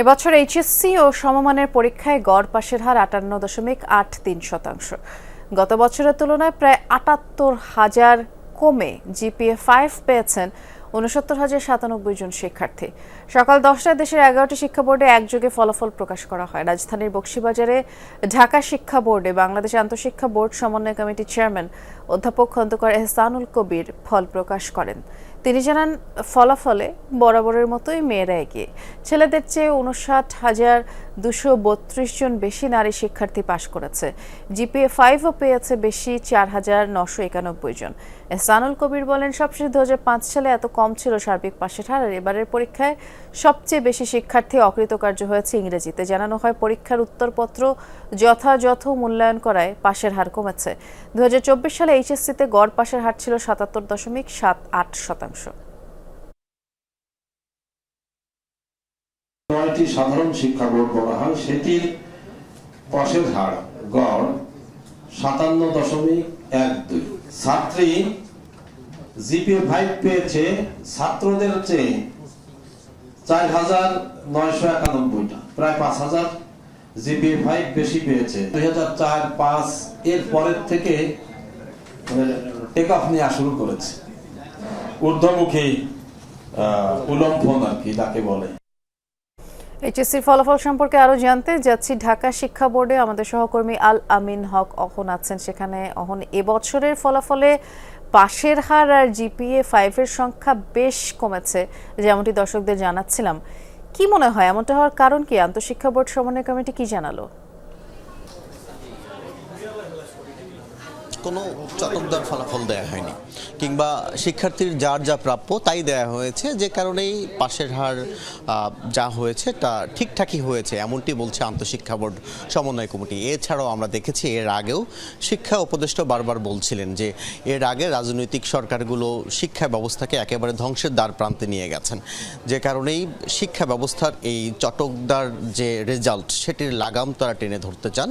এবছর এইচএসসি ও সমমানের পরীক্ষায় গড় পাশের হার আটান্ন দশমিক আট তিন শতাংশ। গত বছরের তুলনায় প্রায় আটাত্তর হাজার কমে জিপিএ ফাইভ পেয়েছেন উনসত্তর হাজার সাতানব্বই জন শিক্ষার্থী। সকাল দশটায় দেশের এগারোটি শিক্ষা বোর্ডে একযোগে ফলাফল প্রকাশ করা হয়। রাজধানীর বক্সিবাজারে ঢাকা শিক্ষা বোর্ডে বাংলাদেশ আন্তঃশিক্ষা বোর্ড সমন্বয় কমিটির চেয়ারম্যান অধ্যাপক খন্দকার এহসানুল কবির ফল প্রকাশ করেন। তিনি জানান, ফলাফলে বরাবরের মতোই মেয়েরা এগিয়ে। ছেলেদের চেয়ে উনষাট হাজার দুশো বত্রিশ জন বেশি নারী শিক্ষার্থী পাশ করেছে। জিপিএ ফাইভও পেয়েছে বেশি, চার হাজার নশো একানব্বই জন। এহসানুল কবির বলেন, সবশেষে দু সালে এত কম ছিল সার্বিক পাশের হার আর এবারের পরীক্ষায় সবচেয়ে বেশি শিক্ষার্থী অকৃতকার্য হয়েছে ইংরেজিতে। জানানো হয়, পরীক্ষার উত্তরপত্র যথাযথ মূল্যায়ন করায় পাশের হার কমেছে। দুহাজার চব্বিশ সালে এইচএসসিতে গড় পাশের হার ছিল সাতাত্তর দশমিক সাত আট শতাংশ। সাধারণ শিক্ষা বোর্ড বলা হয়, সেটির পাশের হার গড় সাতান্ন দশমিক এক দুই। ছাত্রী জিপিএ ফাইভ পেয়েছে, ছাত্রদের চেয়ে চার হাজার নয়শো একানব্বইটা, প্রায় পাঁচ হাজার জিপিএ ফাইভ বেশি পেয়েছে। দুই হাজার চার পাঁচ এর পরের থেকে টেক অফ নেওয়া শুরু করেছে। ঊর্ধ্বমুখী উলম্ফন আর কি যাকে বলে। এইচএসসির ফলাফল সম্পর্কে আরও জানতে যাচ্ছি ঢাকা শিক্ষা বোর্ডে। আমাদের সহকর্মী আল আমিন হক অহন আছেন সেখানে। অহন, এবছরের ফলাফলে পাশের হার আর জিপিএ ফাইভের সংখ্যা বেশ কমেছে, যেমনটি দর্শকদের জানাচ্ছিলাম। কি মনে হয়, এমনটা হওয়ার কারণ কি? আন্তঃশিক্ষা বোর্ড সমন্বয় কমিটি কি জানালো? কোনো চটকদার ফলাফল দেয়া হয়নি। কিংবা শিক্ষার্থীর যার যা প্রাপ্য তাই দেয়া হয়েছে, যে কারণেই পাশের হার যা হয়েছে তা ঠিকঠাকই হয়েছে, এমনটি বলছে আন্তঃশিক্ষা বোর্ড সমন্বয় কমিটি। এছাড়াও আমরা দেখেছি এর আগেও শিক্ষা উপদেষ্টা বারবার বলছিলেন যে এর আগে রাজনৈতিক সরকারগুলো শিক্ষা ব্যবস্থাকে একেবারে ধ্বংসের দ্বার প্রান্তে নিয়ে গেছেন। যে কারণেই শিক্ষা ব্যবস্থার এই চটকদার যে রেজাল্ট, সেটির লাগাম তারা টেনে ধরতে চান।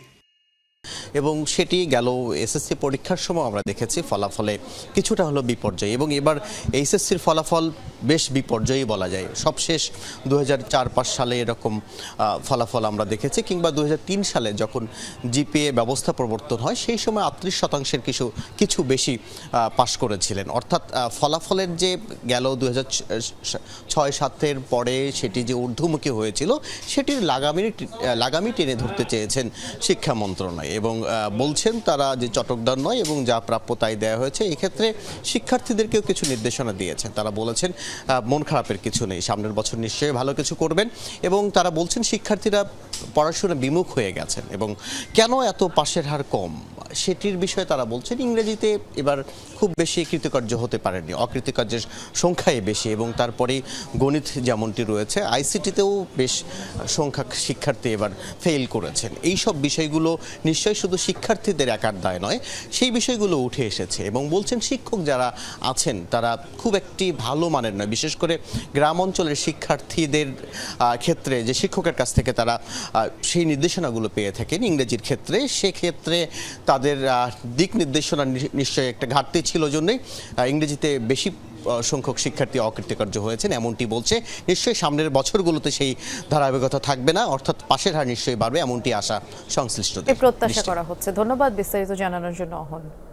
এবং সেটি গেল এসএসসি পরীক্ষার সময় আমরা দেখেছি ফলাফলে কিছুটা হলো বিপর্যয় এবং এবার এইচএসসির ফলাফল বেশ বিপর্যয়ই বলা যায়। সবশেষ দু হাজার সালে এরকম ফলাফল আমরা দেখেছি কিংবা দু হাজার তিন সালে যখন জিপিএ ব্যবস্থা প্রবর্তন হয় সেই সময় আটত্রিশ শতাংশের কিছু কিছু বেশি পাশ করেছিলেন। অর্থাৎ ফলাফলের যে গেল দু হাজার ছয় সাতের পরে সেটি যে ঊর্ধ্বমুখী হয়েছিল সেটির লাগামি লাগামি টেনে ধরতে চেয়েছেন শিক্ষা মন্ত্রণালয় এবং বলছেন তারা যে চটকদার নয় এবং যা প্রাপ্য তাই দেওয়া হয়েছে। এক্ষেত্রে শিক্ষার্থীদেরকেও কিছু নির্দেশনা দিয়েছেন। তারা বলেছেন মন খারাপের কিছু নেই। সামনের বছর নিশ্চয়ই ভালো কিছু করবেন এবং তারা বলছেন শিক্ষার্থীরা পড়াশোনা বিমুখ হয়ে গেছেন এবং কেন এত পাশের হার কম? সেটির বিষয়ে তারা বলছেন, ইংরেজিতে এবার খুব বেশি কৃতকার্য হতে পারেনি। অকৃতকার্যের সংখ্যাই বেশি এবং তারপরে গণিত যেমনটি রয়েছে, আইসিটিতেও বেশ সংখ্যা শিক্ষার্থী এবার ফেল করেছেন। এই সব বিষয়গুলো নিশ্চয়ই শুধু শিক্ষার্থীদের একার দায় নয়, সেই বিষয়গুলো উঠে এসেছে এবং বলছেন শিক্ষক যারা আছেন, তারা খুব একটি ভালো মানের নয়। বিশেষ করে গ্রাম অঞ্চলের শিক্ষার্থীদের ক্ষেত্রে যে শিক্ষকের কাছ থেকে তারা সেই নির্দেশনাগুলো পেয়ে থাকেন ইংরেজির ক্ষেত্রে, সেক্ষেত্রে তাদের আহ, দিক নির্দেশনা নিশ্চয়ই একটা ঘাটতি ছিল জন্যই ইংরেজিতে বেশি সংখ্যক শিক্ষার্থী অকৃতকার্য হয়েছেন এমনটি বলছে। নিশ্চয়ই সামনের বছরগুলোতে সেই ধারাবাহিকতা থাকবে না অর্থাৎ পাশের হার নিশ্চয়ই বাড়বে এমনটি আশা সংশ্লিষ্ট প্রত্যাশা করা হচ্ছে। ধন্যবাদ বিস্তারিত জানানোর জন্য অহন।